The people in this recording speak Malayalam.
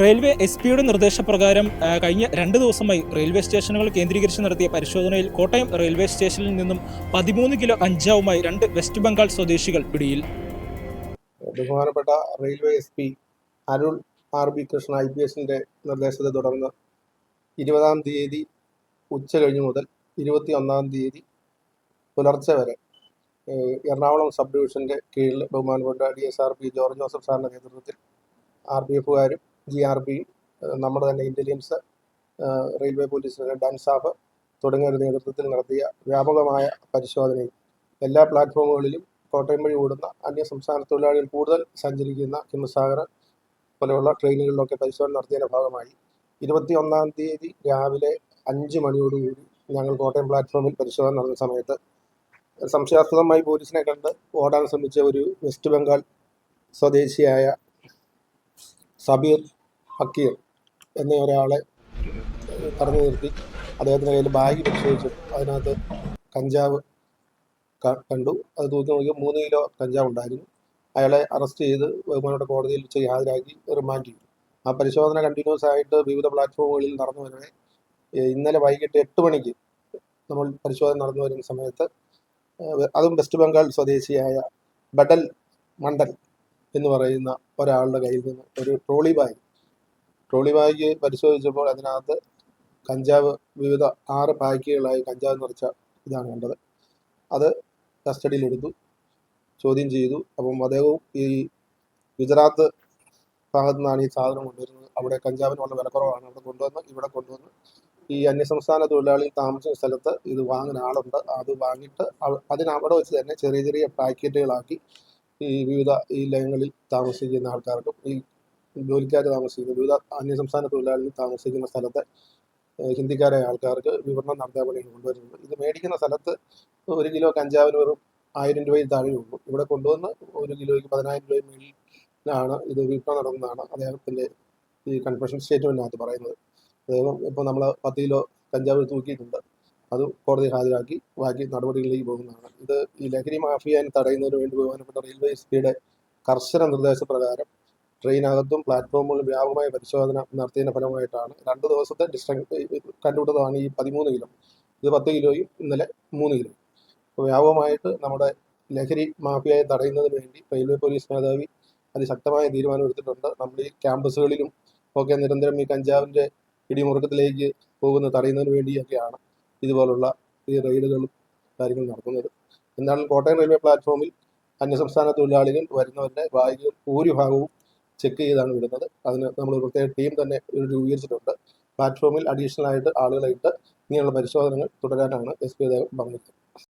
റെയിൽവേ എസ് പിയുടെ നിർദ്ദേശപ്രകാരം കഴിഞ്ഞ രണ്ട് ദിവസമായി റെയിൽവേ സ്റ്റേഷനുകൾ കേന്ദ്രീകരിച്ച് നടത്തിയ പരിശോധനയിൽ കോട്ടയം റെയിൽവേ സ്റ്റേഷനിൽ നിന്നും പതിമൂന്ന് കിലോ കഞ്ചാവുമായി രണ്ട് വെസ്റ്റ് ബംഗാൾ സ്വദേശികൾ പിടിയിൽ. ബഹുമാനപ്പെട്ട railway S P Arun R B Krishna I P എസിന്റെ നിർദ്ദേശത്തെ തുടർന്ന് ഇരുപതാം തീയതി ഉച്ച കഴിഞ്ഞ് മുതൽ ഇരുപത്തി ഒന്നാം തീയതി പുലർച്ചെ വരെ എറണാകുളം സബ് ഡിവിഷന്റെ കീഴിൽ ബഹുമാനപ്പെട്ട D S R P George Joseph സാറിന്റെ നേതൃത്വത്തിൽ ആർ പി എഫുകാരും ജി ആർ ബി നമ്മുടെ തന്നെ ഇന്റലിജൻസ് റെയിൽവേ പോലീസിന്റെ ഡാൻസാഫ് തുടങ്ങിയവരുടെ നേതൃത്വത്തിൽ നടത്തിയ വ്യാപകമായ പരിശോധനയിൽ എല്ലാ പ്ലാറ്റ്ഫോമുകളിലും കോട്ടയം വഴി ഓടുന്ന അന്യ സംസ്ഥാന തൊഴിലാളികൾ കൂടുതൽ സഞ്ചരിക്കുന്ന ഹിമസാഗർ പോലെയുള്ള ട്രെയിനുകളിലൊക്കെ പരിശോധന നടത്തിയതിന്റെ ഭാഗമായി ഇരുപത്തി ഒന്നാം തീയതി രാവിലെ അഞ്ച് മണിയോടുകൂടി ഞങ്ങൾ കോട്ടയം പ്ലാറ്റ്ഫോമിൽ പരിശോധന നടന്ന സമയത്ത് സംശയാസ്പദമായി പോലീസിനെ കണ്ട് ഓടാൻ ശ്രമിച്ച ഒരു വെസ്റ്റ് ബംഗാൾ സ്വദേശിയായ സബീർ ഹക്കീർ എന്ന ഒരാളെ തടഞ്ഞു നിർത്തി. അദ്ദേഹത്തിന്റെ കയ്യിൽ ബാഗ് പരിശോധിച്ചു. അതിനകത്ത് കഞ്ചാവ് കണ്ടു. അത് തൂക്കി നോക്കി മൂന്ന് കിലോ കഞ്ചാവ് ഉണ്ടായിരുന്നു. അയാളെ അറസ്റ്റ് ചെയ്ത് ബഹുമാനോട് കോടതിയിൽ വെച്ച് ഹാജരാക്കി റിമാൻഡ് ചെയ്തു. ആ പരിശോധന കണ്ടിന്യൂസ് ആയിട്ട് വിവിധ പ്ലാറ്റ്ഫോമുകളിൽ നടന്നു വരുന്നത് ഇന്നലെ വൈകിട്ട് എട്ട് മണിക്ക് നമ്മൾ പരിശോധന നടന്നു വരുന്ന സമയത്ത് അതും വെസ്റ്റ് ബംഗാൾ സ്വദേശിയായ ബഡൽ മണ്ഡൽ എന്ന് പറയുന്ന ഒരാളുടെ കയ്യിൽ നിന്ന് ഒരു ട്രോളി ബാഗ്. ട്രോളി ബാഗ് പരിശോധിച്ചപ്പോൾ അതിനകത്ത് കഞ്ചാവ് വിവിധ ആറ് പാക്കുകളായി കഞ്ചാവ് നിറച്ച ഇതാണ് കണ്ടത്. അത് കസ്റ്റഡിയിലെടുത്തു ചോദ്യം ചെയ്തു. അപ്പം അദ്ദേഹവും ഈ ഗുജറാത്ത് ഭാഗത്തു നിന്നാണ് ഈ സാധനം കൊണ്ടുവരുന്നത്. അവിടെ കഞ്ചാവിനുള്ള വിലക്കുറവാണ് അവിടെ കൊണ്ടുവന്ന് ഇവിടെ കൊണ്ടുവന്ന്. ഈ അന്യസംസ്ഥാന തൊഴിലാളി താമസിക്കുന്ന സ്ഥലത്ത് ഇത് വാങ്ങുന്ന ആളുണ്ട്. അത് വാങ്ങിയിട്ട് അതിനവിടെ വെച്ച് തന്നെ ചെറിയ ചെറിയ പാക്കറ്റുകളാക്കി ഈ വിവിധ ഈ ലയങ്ങളിൽ താമസിക്കുന്ന ആൾക്കാർക്കും ഈ ജോലിക്കാർ താമസിക്കുന്ന വിവിധ അന്യസംസ്ഥാന തൊഴിലാളികൾ താമസിക്കുന്ന സ്ഥലത്തെ ഹിന്ദിക്കാരായ ആൾക്കാർക്ക് വിവരണം നടത്താൻ വേണ്ടി കൊണ്ടുവരുന്നത്. ഇത് മേടിക്കുന്ന സ്ഥലത്ത് ഒരു കിലോ കഞ്ചാവിന് വെറും ആയിരം രൂപയിൽ താഴെ ഉള്ളൂ. ഇവിടെ കൊണ്ടുവന്ന് ഒരു കിലോയ്ക്ക് പതിനായിരം രൂപയും മേളിലാണ് ഇത് വിൽപ്പന നടന്നതാണ് അദ്ദേഹത്തിന്റെ ഈ കൺഫെഷൻ സ്റ്റേറ്റ്മെന്റിനകത്ത് പറയുന്നത്. അദ്ദേഹം ഇപ്പോൾ നമ്മൾ പത്ത് കിലോ കഞ്ചാവ് തൂക്കിയിട്ടുണ്ട്. അത് കോടതി ഹാജരാക്കി ബാക്കി നടപടികളിലേക്ക് പോകുന്നതാണ്. ഇത് ഈ ലഹരി മാഫിയനെ തടയുന്നതിന് വേണ്ടി ബഹുമാനപ്പെട്ട റെയിൽവേ എസ് പിയുടെ കർശന നിർദ്ദേശപ്രകാരം ട്രെയിനകത്തും പ്ലാറ്റ്ഫോമുകളിലും വ്യാപകമായ പരിശോധന നടത്തിയതിന്റെ ഫലമായിട്ടാണ് രണ്ട് ദിവസത്തെ ഡിസ്ട്രക്ട് കണ്ടുപിടുത്തമാണ് ഈ പതിമൂന്ന് കിലോ. ഇത് പത്ത് കിലോയും ഇന്നലെ മൂന്ന് കിലോ. വ്യാപകമായിട്ട് നമ്മുടെ ലഹരി മാഫിയയെ തടയുന്നതിന് വേണ്ടി റെയിൽവേ പോലീസ് മേധാവി അതിശക്തമായ തീരുമാനം എടുത്തിട്ടുണ്ട്. നമ്മൾ ഈ ക്യാമ്പസുകളിലും ഒക്കെ നിരന്തരം ഈ കഞ്ചാവിന്റെ ഇടിമുറുക്കത്തിലേക്ക് പോകുന്ന തടയുന്നതിന് വേണ്ടിയൊക്കെയാണ് ഇതുപോലുള്ള ഈ റെയ്ഡുകളും കാര്യങ്ങളും നടത്തുന്നത്. എന്നാലും കോട്ടയം റെയിൽവേ പ്ലാറ്റ്ഫോമിൽ അന്യസംസ്ഥാന തൊഴിലാളികൾ വരുന്നവരുടെ ബാഗുകൾ ഭൂരിഭാഗവും ചെക്ക് ചെയ്താണ് വിടുന്നത്. അതിന് നമ്മൾ പ്രത്യേക ടീം തന്നെ രൂപീകരിച്ചിട്ടുണ്ട്. പ്ലാറ്റ്ഫോമിൽ അഡീഷണൽ ആയിട്ട് ആളുകളായിട്ട് ഇങ്ങനെയുള്ള പരിശോധനകൾ തുടരാനാണ് എസ് പി പറഞ്ഞത്